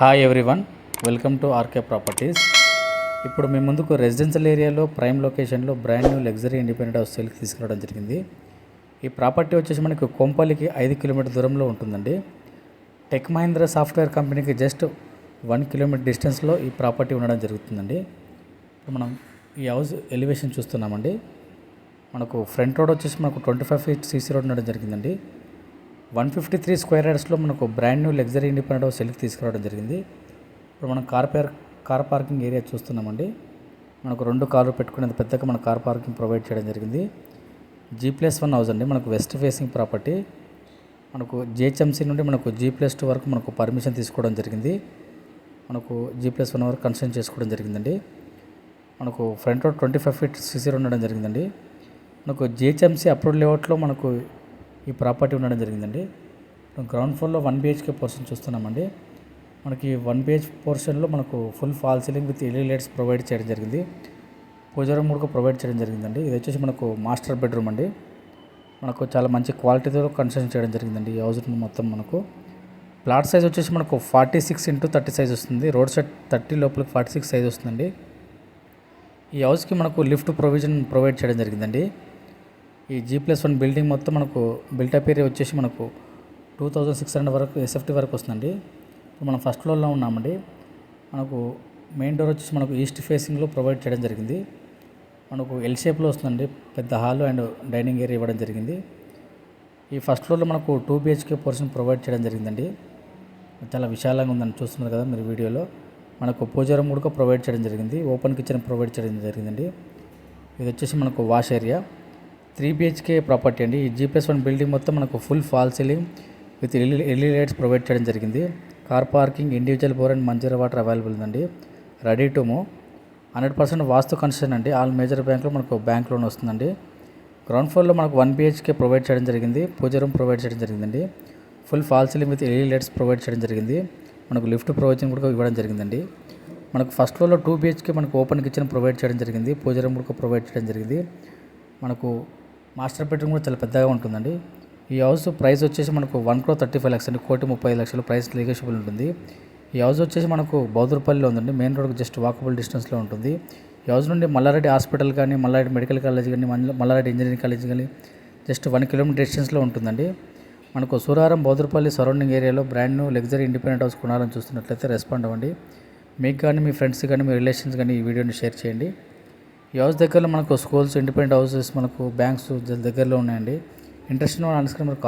Hi everyone welcome to RK properties ఇప్పుడు మీ ముందుకు రెసిడెన్షియల్ ఏరియాలో ప్రైమ్ లొకేషన్లో brand new luxury independent house సేల్కి తీసుకురావడం జరిగింది. ఈ ప్రాపర్టీ వచ్చేసి మనకు కొంపల్లికి ఐదు కిలోమీటర్ దూరంలో ఉంటుందండి. టెక్ మహీంద్ర సాఫ్ట్వేర్ కంపెనీకి జస్ట్ వన్ కిలోమీటర్ డిస్టెన్స్లో ఈ ప్రాపర్టీ ఉండడం జరుగుతుందండి. ఇప్పుడు మనం ఈ హౌస్ ఎలివేషన్ చూస్తున్నామండి. మనకు ఫ్రంట్ రోడ్ వచ్చేసి మనకు twenty five feet CC road ఉండడం జరిగిందండి. వన్ ఫిఫ్టీ త్రీ స్క్వేర్ యార్డ్స్లో మనకు brand new luxury independent house సెల్కి తీసుకురావడం జరిగింది. ఇప్పుడు మనం కార్ పార్ కార్ పార్కింగ్ ఏరియా చూస్తున్నామండి. మనకు రెండు కార్లు పెట్టుకునేంత పెద్దగా మన కార్ పార్కింగ్ ప్రొవైడ్ చేయడం జరిగింది. జీ ప్లస్ వన్ హౌస్ అండి మనకు వెస్ట్ ఫేసింగ్ ప్రాపర్టీ. మనకు జిహెచ్ఎంసీ నుండి మనకు జీ ప్లస్ టూ వరకు మనకు పర్మిషన్ తీసుకోవడం జరిగింది. మనకు జీ ప్లస్ వన్ వరకు కన్సర్న్ చేసుకోవడం జరిగిందండి. మనకు front road twenty five feet CC ఉండడం జరిగిందండి. మనకు జిహెచ్ఎంసీ అప్రూవ్ లేఅవుట్లో మనకు ఈ ప్రాపర్టీ ఉండడం జరిగిందండి. గ్రౌండ్ ఫ్లోర్లో వన్ బిహెచ్కే పోర్షన్ చూస్తున్నామండి. మనకి వన్ బిహెచ్ పోర్షన్లో మనకు full fall ceiling with LED lights provide చేయడం జరిగింది. పూజారం కూడా ప్రొవైడ్ చేయడం జరిగిందండి. ఇది వచ్చేసి మనకు మాస్టర్ బెడ్రూమ్ అండి. మనకు చాలా మంచి క్వాలిటీతో కన్స్ట్రక్షన్ చేయడం జరిగిందండి. ఈ హౌస్ మొత్తం మనకు. ప్లాట్ సైజ్ వచ్చేసి మనకు forty six into thirty size వస్తుంది. రోడ్ సైడ్ థర్టీ లోపలికి ఫార్టీ సిక్స్ సైజ్ వస్తుందండి. ఈ హౌస్కి మనకు లిఫ్ట్ ప్రొవిజన్ ప్రొవైడ్ చేయడం జరిగిందండి. ఈ జీ ప్లస్ వన్ బిల్డింగ్ మొత్తం మనకు బిల్టప్ ఏరియా వచ్చేసి మనకు టూ థౌజండ్ సిక్స్ హండ్రెడ్ వరకు ఎస్ఎఫ్టీ వరకు వస్తుందండి. ఇప్పుడు మనం ఫస్ట్ ఫ్లోర్లో ఉన్నామండి. మనకు మెయిన్ డోర్ వచ్చేసి మనకు ఈస్ట్ ఫేసింగ్లో ప్రొవైడ్ చేయడం జరిగింది. మనకు ఎల్ షేప్లో వస్తుందండి. పెద్ద హాల్ అండ్ డైనింగ్ ఏరియా ఇవ్వడం జరిగింది. ఈ ఫస్ట్ ఫ్లోర్లో మనకు టూ బిహెచ్కే పోర్షన్ ప్రొవైడ్ చేయడం జరిగిందండి. చాలా విశాలంగా ఉందని చూస్తున్నారు కదా మీరు వీడియోలో. మనకు పూజారం కూడా ప్రొవైడ్ చేయడం జరిగింది. ఓపెన్ కిచెన్ ప్రొవైడ్ చేయడం జరిగిందండి. ఇది వచ్చేసి మనకు wash area three BHK property అండి. ఈ జీపీఎస్ వన్ బిల్డింగ్ మొత్తం మనకు full fall ceiling with LED LED lights provide చేయడం జరిగింది. Car parking individual bore and Manjeera water available ఉందండి. Ready to move. Hundred percent vastu concession అండి. All major బ్యాంక్లో మనకు బ్యాంక్ లోన్ వస్తుందండి. గ్రౌండ్ ఫ్లోర్లో మనకు వన్ బిహెచ్కే ప్రొవైడ్ చేయడం జరిగింది. పూజ రూమ్ ప్రొవైడ్ చేయడం జరిగిందండి. Full fall ceiling with LED lights provide చేయడం జరిగింది. మనకు లిఫ్ట్ ప్రొవిజన్ కూడా ఇవ్వడం జరిగిందండి. మనకు ఫస్ట్ ఫ్లోర్లో టూ బిహెచ్కే మనకు ఓపెన్ కిచెన్ ప్రొవైడ్ చేయడం జరిగింది. పూజ రూమ్ కూడా ప్రొవైడ్ చేయడం జరిగింది. మనకు మాస్టర్ బెడ్రూమ్ కూడా చాలా పెద్దగా ఉంటుందండి. ఈ హౌస్ ప్రైస్ వచ్చేసి మనకు one crore thirty five lakhs అండి. కోటి ముప్పై లక్షలు ప్రైస్ నెగోషియబుల్ ఉంటుంది. ఈ హౌస్ వచ్చేసి మనకు బౌద్ధపల్లిలో ఉందండి. మెయిన్ రోడ్కి జస్ట్ వాకబుల్ డిస్టెన్స్లో ఉంటుంది. ఈ హౌస్ నుండి మల్లారెడ్డి హాస్పిటల్ కానీ మల్లారెడ్డి మెడికల్ కాలేజ్ కానీ మల్లారెడ్డి ఇంజనీరింగ్ కాలేజ్ కానీ జస్ట్ వన్ కిలోమీటర్ డిస్టెన్స్లో ఉంటుందండి. మనకు సూరారం బౌద్ధపల్లి సరౌండింగ్ ఏరియాలో brand new luxury independent house కొనాలని చూస్తున్నట్లయితే రెస్పాండ్ అవ్వండి. మీకు కానీ మీ ఫ్రెండ్స్ కానీ మీ రిలేషన్స్ కానీ ఈ వీడియోని షేర్ చేయండి. ఈ హౌస్ దగ్గరలో మనకు స్కూల్స్ ఇండిపెండెంట్ హౌసెస్ మనకు బ్యాంక్స్ దగ్గరలో ఉన్నాయండి. ఇంట్రెస్ట్ ఉన్న మనకు కాల్